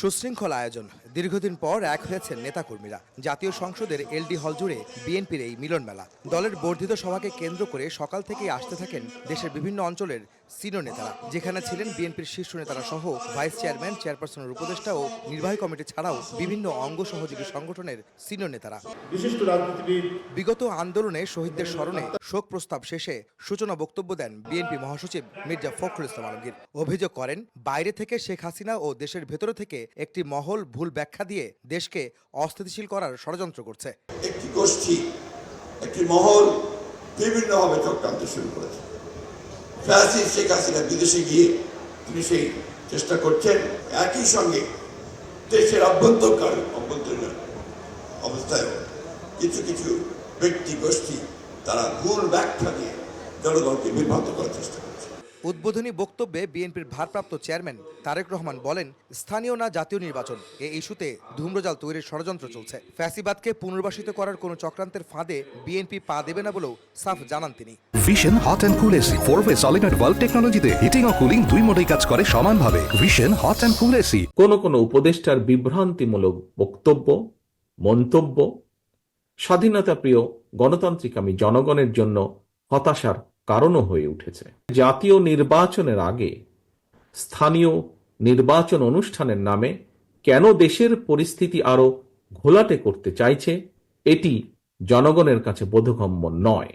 সুশৃঙ্খল আয়োজন। দীর্ঘদিন পর এক হয়েছেন নেতাকর্মীরা। জাতীয় সংসদের এলডি হল জুড়ে বিএনপির এই মিলন মেলা। দলের বর্ধিত সভাকে কেন্দ্র করে সকাল থেকেই আসতে থাকেন দেশের বিভিন্ন অঞ্চলের সিনিয়র নেতারা। যেখানে ছিলেন বিএনপির শীর্ষ নেতারা সহ ভাইস চেয়ারম্যান চেয়ারপারসনের উপদেষ্টা ও নির্বাহী কমিটি ছাড়াও বিভিন্ন অঙ্গ সহযোগী সংগঠনের সিনিয়র নেতারা। বিগত আন্দোলনে শহীদদের স্মরণে শোক প্রস্তাব শেষে সূচনা বক্তব্য দেন বিএনপি মহাসচিব মির্জা ফখরুল ইসলাম আলমগীর। অভিযোগ করেন বাইরে থেকে শেখ হাসিনা ও দেশের ভেতরে থেকে একটি মহল ভুল ব্যাখ্যা দিয়ে দেশকে অস্থিতিশীল করার ষড়যন্ত্র করছে। একটি গোষ্ঠী, একটি মহল বিভিন্নভাবে চক্রান্ত শুরু করেছে। ফ্যাসিস শেখ হাসিনা বিদেশে গিয়ে তিনি সেই চেষ্টা করছেন, একই সঙ্গে দেশের অভ্যন্তরকার অভ্যন্তরীণ অবস্থায় কিছু কিছু ব্যক্তি গোষ্ঠী তারা ভুল ব্যাখ্যা দিয়ে জনগণকে বিভ্রান্ত করার চেষ্টা করছে। উদ্বোধনী বক্তব্যে বিএনপির ভারপ্রাপ্ত চেয়ারম্যান তারেক রহমান বলেন স্থানীয় না জাতীয় নির্বাচন। এ ইস্যুতে ধূম্রজাল তৈরির ষড়যন্ত্র চলছে। ফ্যাসিবাদকে পুনর্বাসিত করার কোনো চক্রান্তের ফাঁদে বিএনপি পা দেবে না বলেও সাফ জানান তিনি। Vision hot and cool AC. Four way solid bulb টেকনোলজিতে হিটিং ও কুলিং দুই মোডেই কাজ করে সমানভাবে। Vision hot and cool AC. কোনো কোনো উপদেষ্টার বিভ্রান্তিমূলক বক্তব্য মন্তব্য স্বাধীনতা প্রিয় গণতান্ত্রিক আমি জনগণের জন্য হতাশার কারণও হয়ে উঠেছে। জাতীয় নির্বাচনের আগে স্থানীয় নির্বাচন অনুষ্ঠানের নামে কেন দেশের পরিস্থিতি আরও ঘোলাটে করতে চাইছে এটি জনগণের কাছে বোধগম্য নয়।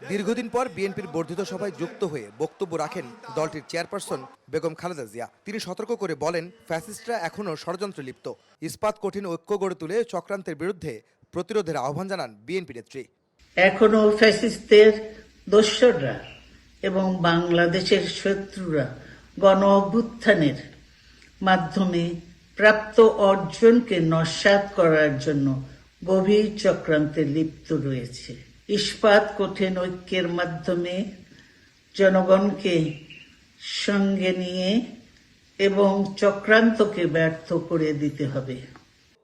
দীর্ঘদিন পর বিএনপির বর্ধিত সভায় যুক্ত হয়ে বক্তব্য রাখেন দলটির চেয়ারপারসন বেগম খালেদা জিয়া। তিনি সতর্ক করে বলেন ফ্যাসিস্টরা এখনও ষড়যন্ত্রে লিপ্ত। ইস্পাত কঠিন ঐক্য গড়ে তুলে চক্রান্তের বিরুদ্ধে প্রতিরোধের আহ্বান জানান বিএনপি নেত্রী। এখনও ফ্যাসিস্টদের দোসররা এবং বাংলাদেশের শত্রুরা গণ অভ্যুত্থানের মাধ্যমে প্রাপ্ত অর্জনকে নস্যাৎ করার জন্য গভীর চক্রান্তে লিপ্ত রয়েছে। ইস্পাত কঠিন ঐক্যের মাধ্যমে জনগণকে সঙ্গে নিয়ে এবং চক্রান্তকে ব্যর্থ করে দিতে হবে।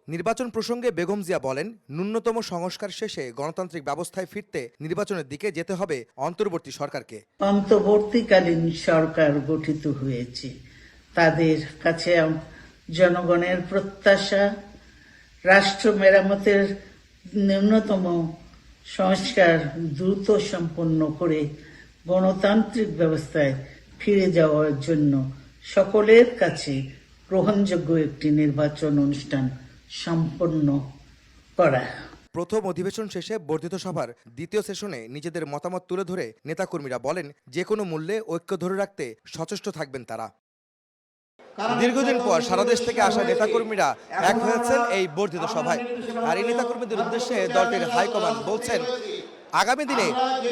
নির্বাচন প্রসঙ্গে বেগম জিয়া বলেন, ন্যূনতম সংস্কার শেষে গণতান্ত্রিক ব্যবস্থায় ফিরতে নির্বাচনের দিকে যেতে হবে অন্তর্বর্তী সরকারকে। অন্তর্বর্তীকালীন সরকার গঠিত হয়েছে। তাদের কাছে জনগণের প্রত্যাশা, রাষ্ট্র মেরামতের ন্যূনতম সংস্কার দ্রুত সম্পন্ন করে গণতান্ত্রিক ব্যবস্থায় ফিরে যাওয়ার জন্য সকলের কাছে গ্রহণযোগ্য একটি নির্বাচন অনুষ্ঠান সম্পন্ন করা। প্রথম অধিবেশন শেষে বর্ধিত সভার দ্বিতীয় সেশনে নিজেদের মতামত তুলে ধরে নেতাকর্মীরা বলেন যে কোনো মূল্যে ঐক্য ধরে রাখতে সচেষ্ট থাকবেন তারা। দীর্ঘদিন পর সারা দেশ থেকে আসা নেতাকর্মীরা এক হয়েছেন এই বর্ধিত সভায়। আর এই নেতাকর্মীদের উদ্দেশ্যে দলটির হাইকমান্ড বলছেন আগামী দিনে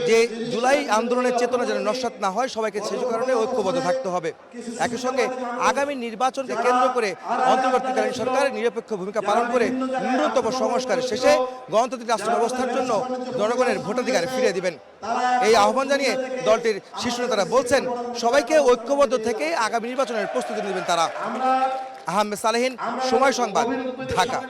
যে জুলাই আন্দোলনের চেতনা যেন নস্বাত না হয়, সবাইকে সেই কারণে ঐক্যবদ্ধ থাকতে হবে। একই সঙ্গে আগামী নির্বাচনকে কেন্দ্র করে অন্তর্বর্তীকালীন সরকার নিরপেক্ষ ভূমিকা পালন করে ন্যূনতম সংস্কার শেষে গণতান্ত্রিক রাষ্ট্র ব্যবস্থার জন্য জনগণের ভোটাধিকার ফিরিয়ে দিবেন। এই আহ্বান জানিয়ে দলটির শীর্ষ নেতারা বলছেন, সবাইকে ঐক্যবদ্ধ থেকে আগামী নির্বাচনের প্রস্তুতি নেবেন তারা। আহমেদ সালেহিন, সময় সংবাদ, ঢাকা।